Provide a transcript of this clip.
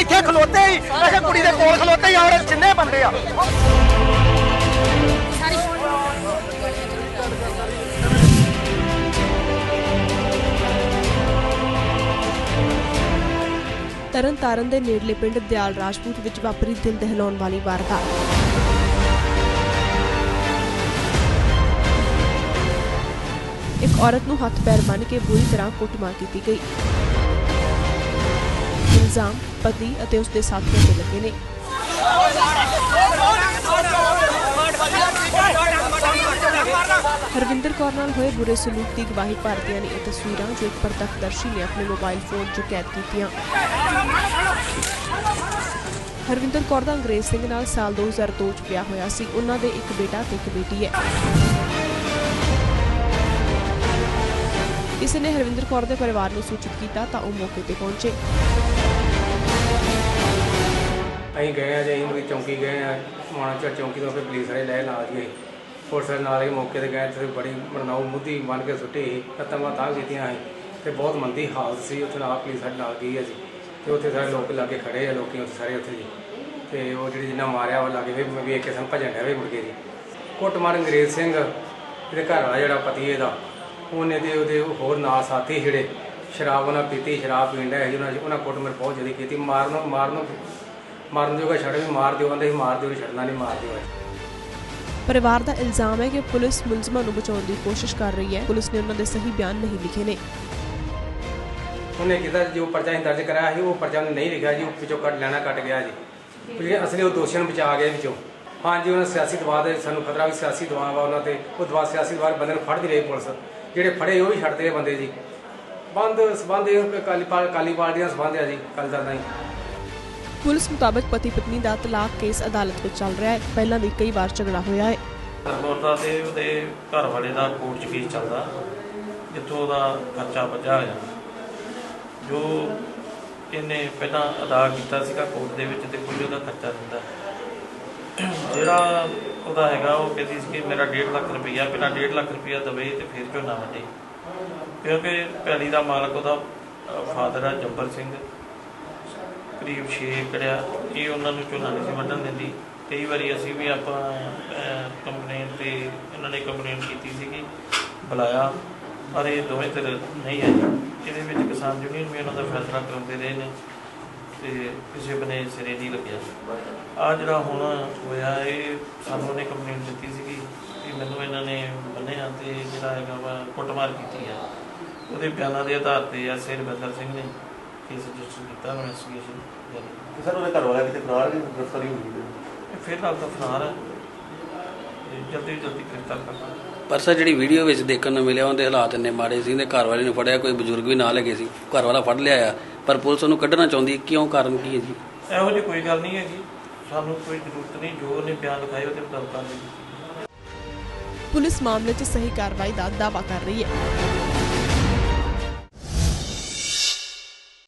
ਅਜੇ ਕੁੜੀ ਦੇ ਕੋਲ ਖਲੋਤੇ ਆ ਔਰ ਜਿੰਨੇ ਬੰਦੇ ਆ। ਤਰਨ ਤਾਰਨ ਦੇ ਨੇੜਲੇ ਪਿੰਡ ਦਿਆਲ ਰਾਜਪੂਤ ਵਿੱਚ ਵਾਪਰੀ ਦਿਲ ਦਹਿਲਾਉਣ ਵਾਲੀ ਵਾਰਦਾਤ। ਇੱਕ ਔਰਤ ਨੂੰ ਹੱਥ ਪੈਰ ਬੰਨ੍ਹ ਕੇ ਬੁਰੀ ਤਰ੍ਹਾਂ ਕੁੱਟਮਾਰ ਕੀਤੀ ਗਈ। ਇਲਜ਼ਾਮ ਪਤੀ ਅਤੇ ਉਸ ਦੇ ਸਾਥੀਆਂ ਤੇ ਲੱਗੇ ਨੇ। ਹਰਵਿੰਦਰ ਕੌਰ ਨਾਲ ਹੋਏ ਬੁਰੇ ਸਲੂਕ ਦੀ ਗਵਾਹੀ ਭਰਦਿਆਂ ਨੇ ਇਹ ਤਸਵੀਰਾਂ ਜੋ ਇੱਕ ਪ੍ਰਤੱਖਦਰਸ਼ੀ ਨੇ ਆਪਣੇ ਮੋਬਾਈਲ ਫੋਨ 'ਚ ਕੈਦ ਕੀਤੀਆਂ। ਹਰਵਿੰਦਰ ਕੌਰ ਦਾ ਅੰਗਰੇਜ਼ ਸਿੰਘ ਨਾਲ ਸਾਲ 2002 'ਚ ਵਿਆਹ ਹੋਇਆ ਸੀ। ਉਹਨਾਂ ਦੇ ਇੱਕ ਬੇਟਾ ਤੇ ਇੱਕ ਬੇਟੀ ਹੈ। ਇਸ ਨੇ ਹਰਵਿੰਦਰ ਕੌਰ ਦੇ ਪਰਿਵਾਰ ਨੂੰ ਸੂਚਿਤ ਕੀਤਾ ਤਾਂ ਉਹ ਮੌਕੇ ਤੇ ਪਹੁੰਚੇ। ਅਸੀਂ ਗਏ ਆ ਜੀ ਅਸੀਂ ਮੁੜੀ ਚੌਂਕੀ ਗਏ ਆ ਮਾਣਾਚਾ ਚੌਂਕੀ ਤੋਂ ਫਿਰ ਪੁਲਿਸ ਵਾਲੇ ਲੈ ਨਾਲ ਗਏ ਪੁਲਿਸ ਵਾਲੇ ਨਾਲ ਹੀ ਮੌਕੇ ਤੇ ਗਏ, ਤੇ ਬੜੀ ਮਰਨਾਉ ਮੁੱਦੀ ਬਣ ਕੇ ਸੁੱਟੀ ਸੀ, ਲੱਤਾਂ ਬਾਤਾਂ ਕੀਤੀਆਂ ਸੀ। ਤੇ ਬਹੁਤ ਮੰਦੀ ਹਾਲਤ ਸੀ, ਉੱਥੇ ਨਾਲ ਪੁਲਿਸ ਸਾਡੇ ਨਾਲ ਗਈ ਹੈ ਜੀ। ਤੇ ਉੱਥੇ ਸਾਰੇ ਲੋਕ ਲਾਗੇ ਖੜੇ ਆ, ਲੋਕੀ ਉੱਥੇ ਸਾਰੇ ਉੱਥੇ ਜੀ। ਤੇ ਉਹ ਜਿਹੜੀ ਜਿੰਨਾ ਮਾਰਿਆ ਉਹ ਲਾਗੇ ਫਿਰ ਮੈਂ ਵੇਖ ਕੇ ਸਾਨੂੰ ਭਜਣ ਡਿਆ ਵੀ ਮੁੜ ਕੇ ਜੀ। ਕੁੱਟਮਾਰ ਅੰਗਰੇਜ਼ ਸਿੰਘ, ਇਹਦੇ ਘਰ ਵਾਲਾ ਜਿਹੜਾ ਪਤੀ ਇਹਦਾ, ਉਹਨੇ ਤੇ ਉਹਦੇ ਹੋਰ ਨਾਲ ਸਾਥੀ ਜਿਹੜੇ, ਸ਼ਰਾਬ ਉਹਨਾਂ ਪੀਤੀ, ਸ਼ਰਾਬ ਪੀਣ ਡਿਆ ਸੀ, ਉਹਨਾਂ ਉਹਨਾਂ ਕੁੱਟਮਾਰ ਬਹੁਤ ਜ਼ਿਆਦਾ ਕੀਤੀ। ਮਾਰਨ ਮਾਰਨ ਮਾਰਨ ਜੋਗਾ ਛੱਡ ਵੀ ਮਾਰ ਦਿਓ ਕਹਿੰਦੇ ਸੀ ਮਾਰ ਦਿਓ ਛੱਡਣਾ ਨਹੀਂ ਮਾਰ ਦਿਓ ਪਰਿਵਾਰ ਦਾ ਇਲਜ਼ਾਮ ਹੈ ਕਿ ਪੁਲਿਸ ਮੁਲਜ਼ਮਾਂ ਨੂੰ ਬਚਾਉਣ ਦੀ ਕੋਸ਼ਿਸ਼ ਕਰ ਰਹੀ ਹੈ। ਪੁਲਿਸ ਨੇ ਉਹਨਾਂ ਦੇ ਸਹੀ ਬਿਆਨ ਨਹੀਂ ਲਿਖੇ ਨੇ। ਉਹਨੇ ਕਿਹਾ ਜੋ ਪਰਚਾ ਅਸੀਂ ਦਰਜ ਕਰਾਇਆ ਸੀ ਉਹ ਪਰਚਾ ਉਹਨੇ ਨਹੀਂ ਲਿਖਿਆ ਜੀ ਉਹ ਵਿੱਚੋਂ ਕੱਟ ਲੈਣਾ ਕੱਟ ਗਿਆ ਜੀ। ਜਿਹੜੇ ਅਸਲੀ ਉਹ ਦੋਸ਼ੀਆਂ ਨੂੰ ਬਚਾ ਗਏ ਵਿੱਚੋਂ। ਹਾਂਜੀ ਉਹਨਾਂ ਸਿਆਸੀ ਦਬਾਅ ਦੇ ਸਾਨੂੰ ਖਤਰਾ ਵੀ ਸਿਆਸੀ ਦਬਾਅ ਵਾ ਉਹਨਾਂ ਤੇ। ਉਹ ਦਬਾਅ ਸਿਆਸੀ ਦਬਾਅ ਬੰਦੇ ਨੂੰ ਫੜਦੀ ਰਹੀ ਪੁਲਿਸ। ਜਿਹੜੇ ਫੜੇ ਉਹ ਵੀ ਛੱਡਦੇ ਆ ਬੰਦੇ ਜੀ। ਬੰਦ ਸਬੰਧ ਇਹ ਕਾਲੀ ਪਾਲ ਕਾਲੀ ਪਾਰਟੀ ਨਾਲ ਸਬੰਧ ਆ ਜੀ ਕੱਲ ਦਾ ਹੀ ਪੁਲਿਸ ਮੁਤਾਬਕ ਪਤੀ ਪਤਨੀ ਦਾ ਤਲਾਕ ਕੇਸ ਅਦਾਲਤ ਵਿੱਚ ਚੱਲ ਰਿਹਾ ਹੈ। ਪਹਿਲਾਂ ਵੀ ਕਈ ਵਾਰ ਝਗੜਾ ਹੋਇਆ ਹੈ। ਸਰਬੋਤਾ ਤੇ ਉਹਦੇ ਘਰ ਵਾਲੇ ਦਾ ਕੋਰਟ 'ਚ ਕੇਸ ਚੱਲਦਾ, ਜਿੱਥੋਂ ਉਹਦਾ ਖਰਚਾ ਬਚਾ ਹੋਇਆ। ਜੋ ਇਹਨੇ ਪਹਿਲਾਂ ਅਦਾ ਕੀਤਾ ਸੀਗਾ ਕੋਰਟ ਦੇ ਵਿੱਚ ਤੇ ਕੋਈ ਉਹਦਾ ਖਰਚਾ ਦਿੰਦਾ। ਜਿਹੜਾ ਉਹਦਾ ਹੈਗਾ, ਉਹ ਕਹਿੰਦੀ ਸੀ ਕਿ ਮੇਰਾ 1.5 ਲੱਖ ਰੁਪਈਆ, ਪਹਿਲਾਂ 1.5 ਲੱਖ ਰੁਪਈਆ ਦਵੇ ਤੇ ਫਿਰ ਝੋਨਾ ਵੱਢੇ। ਕਿਉਂਕਿ ਪੈਲੀ ਦਾ ਮਾਲਕ ਉਹਦਾ ਫਾਦਰ ਆ ਜੰਬਰ ਸਿੰਘ। ਕਰੀਬ 6 ਏਕੜ ਆ। ਇਹ ਉਹਨਾਂ ਨੂੰ ਝੋਨਾ ਨਹੀਂ ਸੀ ਵੱਢਣ ਦਿੰਦੀ। ਕਈ ਵਾਰੀ ਅਸੀਂ ਵੀ ਆਪਾਂ ਕੰਪਲੇਂਟ ਤੇ ਇਹਨਾਂ ਨੇ ਕੰਪਲੇਂਟ ਕੀਤੀ ਸੀਗੀ, ਬੁਲਾਇਆ, ਪਰ ਇਹ ਦੋਵੇਂ ਧਿਰ ਨਹੀਂ ਆਏ। ਇਹਦੇ ਵਿੱਚ ਕਿਸਾਨ ਯੂਨੀਅਨ ਵੀ ਉਹਨਾਂ ਦਾ ਫੈਸਲਾ ਕਰਾਉਂਦੇ ਰਹੇ ਨੇ ਤੇ ਕਿਸੇ ਬਨੇ ਸਿਰੇ ਨਹੀਂ ਲੱਗਿਆ। ਆ ਜਿਹੜਾ ਹੁਣ ਹੋਇਆ, ਇਹ ਸਾਨੂੰ ਨੇ ਕੰਪਲੇਂਟ ਦਿੱਤੀ ਸੀਗੀ ਕਿ ਮੈਨੂੰ ਇਹਨਾਂ ਨੇ ਬੰਨਿਆ ਤੇ ਜਿਹੜਾ ਹੈਗਾ ਵਾ ਕੁੱਟਮਾਰ ਕੀਤੀ ਆ। ਉਹਦੇ ਬਿਆਨਾਂ ਦੇ ਆਧਾਰ ਤੇ ਆ, ਸਿਰ ਰਵਿੰਦਰ ਸਿੰਘ ਨੇ। ਕੇਸ ਰਜਿਸਟਰ ਕੀਤਾ ਇਨਵੈਸਟੀਗੇਸ਼ਨ ਜਾਰੀ ਸਰ ਉਹਦੇ ਘਰ ਵਾਲਾ ਕਿਤੇ ਫਰਾਰ ਵੀ ਗ੍ਰਿਫਤਾਰੀ ਹੋਈ ਹੈ। ਇਹ ਫਿਰ ਨਾਲ ਤਾਂ ਫਰਾਰ ਹੈ। ਤੇ ਜਲਦੀ ਤੋਂ ਜਲਦੀ ਗ੍ਰਿਫਤਾਰ ਕਰਨਾ ਪਰ ਸਰ ਜਿਹੜੀ ਵੀਡੀਓ ਵਿੱਚ ਦੇਖਣ ਨੂੰ ਮਿਲਿਆ ਉਹਦੇ ਹਾਲਾਤ ਇੰਨੇ ਮਾੜੇ ਸੀ ਤੇ ਘਰ ਵਾਲੇ ਨੂੰ ਫੜਿਆ ਕੋਈ ਬਜ਼ੁਰਗ ਵੀ ਨਾਲ ਲੱਗੇ ਸੀ ਘਰ ਵਾਲਾ ਫੜ ਲਿਆ ਆ। ਪਰ ਪੁਲਿਸ ਉਹਨੂੰ ਕੱਢਣਾ ਚਾਹੁੰਦੀ ਹੈ ਕਿਉਂ? ਕਾਰਨ ਕੀ ਹੈ ਜੀ? ਇਹੋ ਜਿਹੀ ਕੋਈ ਗੱਲ ਨਹੀਂ ਹੈਗੀ ਸਾਨੂੰ ਕੋਈ ਜ਼ਰੂਰਤ ਨਹੀਂ ਜੋ ਉਹਨੇ ਬਿਆਨ ਲਿਖਾਏ ਉਹਦੇ ਮੁਤਾਬਕ ਕੀਤੀ ਪੁਲਿਸ ਮਾਮਲੇ 'ਚ ਸਹੀ ਕਾਰਵਾਈ ਦਾ ਦਾਅਵਾ ਕਰ ਰਹੀ ਹੈ।